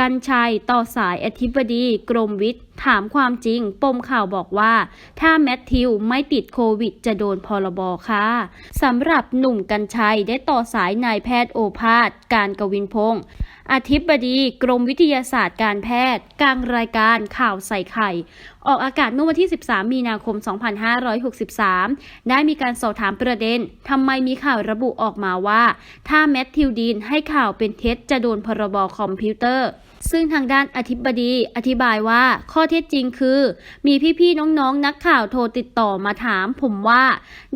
กันชัยต่อสายอธิบดีกรมวิทย์ ถามความจริง ปมข่าวบอกว่า ถ้าแมทธิวไม่ติดโควิดจะโดนพรบค่ะสำหรับหนุ่มกันชัยได้ต่อสายนายแพทย์โอภาส การกวินพงศ์ อธิบดีกรมวิทยาศาสตร์การแพทย์ กลางรายการข่าวใส่ไข่ ออกอากาศเมื่อวันที่ 13 มีนาคม 2563 ได้มีการสอบถามประเด็นทำไมมีข่าวระบุออกมาว่า ถ้าแมทธิวดีนให้ข่าวเป็นเท็จจะโดนพรบคอมพิวเตอร์ ซึ่งทางด้านอธิบดีอธิบายว่าข้อเท็จจริงคือ มีพี่ๆน้องๆนักข่าวโทรติดต่อมาถาม ผมว่า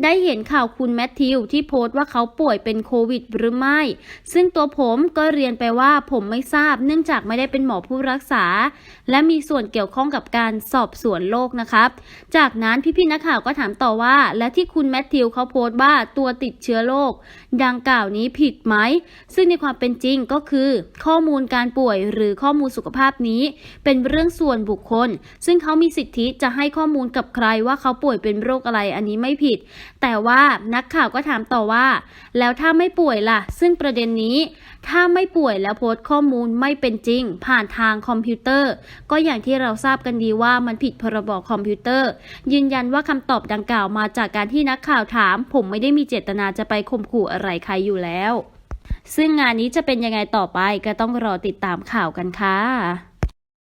ได้เห็นข่าวคุณแมทธิวที่โพสต์ว่าเขาป่วยเป็นโควิดหรือไม่ ซึ่งตัวผมก็เรียนไปว่าผมไม่ทราบ เนื่องจากไม่ได้เป็นหมอผู้รักษา และมีส่วนเกี่ยวข้องกับการสอบสวนโรคนะครับ จากนั้นพี่ๆนักข่าวก็ถามต่อว่า และที่คุณแมทธิวเขาโพสต์ว่าตัวติดเชื้อโรคดังกล่าวนี้ผิดไหม ซึ่งในความเป็นจริงก็คือ ข้อมูลการป่วยหรือข้อมูลสุขภาพนี้ เป็นเรื่องส่วนบุคคล ซึ่งเขามีสิทธิจะให้ข้อมูลกับใครว่าเขาป่วยเป็นโรคอะไรอันนี้ไม่ผิด แต่ว่านักข่าวก็ถามต่อว่า แล้วถ้าไม่ป่วยล่ะ ซึ่งประเด็นนี้ถ้าไม่ป่วยแล้วโพสต์ข้อมูลไม่เป็นจริง ผ่านทางคอมพิวเตอร์ ก็อย่างที่เราทราบกันดีว่ามันผิดพรบคอมพิวเตอร์ ยืนยันว่าคำตอบดังกล่าวมาจากการที่นักข่าวถาม ผมไม่ได้มีเจตนาจะไปข่มขู่อะไรใครอยู่แล้ว ซึ่งงานนี้จะเป็นยังไงต่อไปก็ต้องรอติดตามข่าวกันค่ะ